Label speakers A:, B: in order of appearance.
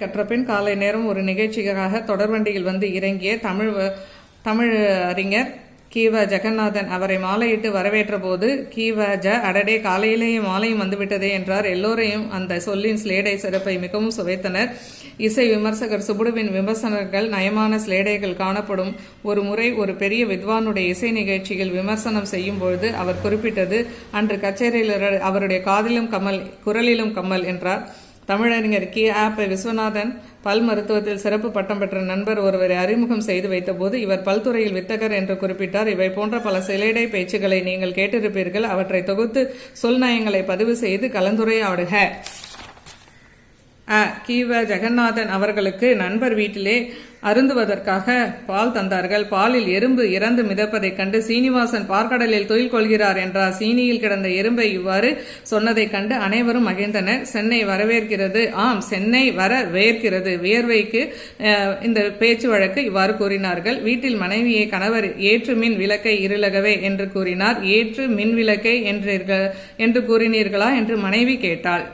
A: கற்றபின் காலை நேரம் ஒரு நிகழ்ச்சிக்காக தொடர்வண்டியில் வந்து இறங்கிய தமிழ் தமிழ் அறிஞர் கீவ ஜெகநாதன் அவரை மாலையிட்டு வரவேற்ற போது கீவ ஜ அடடே காலையிலேயே மாலையும் வந்துவிட்டதே என்றார். எல்லோரையும் அந்த சொல்லின் ஸ்லேடை சிறப்பை மிகவும் சுவைத்தனர். இசை விமர்சகர் சுபுடுவின் விமர்சனங்கள் நயமான ஸ்லேடைகள் காணப்படும். ஒரு முறை ஒரு பெரிய வித்வானுடைய இசை நிகழ்ச்சியில் விமர்சனம் செய்யும் பொழுது அவர் குறிப்பிட்டது அன்று கச்சேரியில் அவருடைய காதிலும் கமல் குரலிலும் கமல் என்றார். தமிழறிஞர் கி. ஆப்பை விஸ்வநாதன் பல் மருத்துவத்தில் சிறப்பு பட்டம் பெற்ற நண்பர் ஒருவரை அறிமுகம் செய்து வைத்தபோது இவர் பல்துறையில் வித்தகர் என்று குறிப்பிட்டார். இவை போன்ற பல சிலேடை பேச்சுக்களை நீங்கள் கேட்டிருப்பீர்கள். அவற்றை தொகுத்து சொல் நயங்களை பதிவு செய்து கலந்துரையாடுக. கீவ ஜெகநாதன் அவர்களுக்கு நண்பர் வீட்டிலே அருந்துவதற்காக பால் தந்தார்கள். பாலில் எறும்பு இறந்து மிதப்பதைக் கண்டு சீனிவாசன் பார்க்கடலில் தொழில் கொள்கிறார் என்றார். சீனியில் கிடந்த எறும்பை இவ்வாறு சொன்னதைக் கண்டு அனைவரும் மகிழ்ந்தனர். சென்னை வரவேற்கிறது. ஆம் சென்னை வர வேர்க்கிறது வியர்வைக்கு இந்த பேச்சு வழக்கு இவ்வாறு கூறினார்கள். வீட்டில் மனைவியை கணவர் ஏற்று மின் விளக்கை இருளகவே என்று கூறினார். ஏற்று மின் விளக்கை என்றீர்கள் என்று கூறினீர்களா என்று மனைவி கேட்டாள்.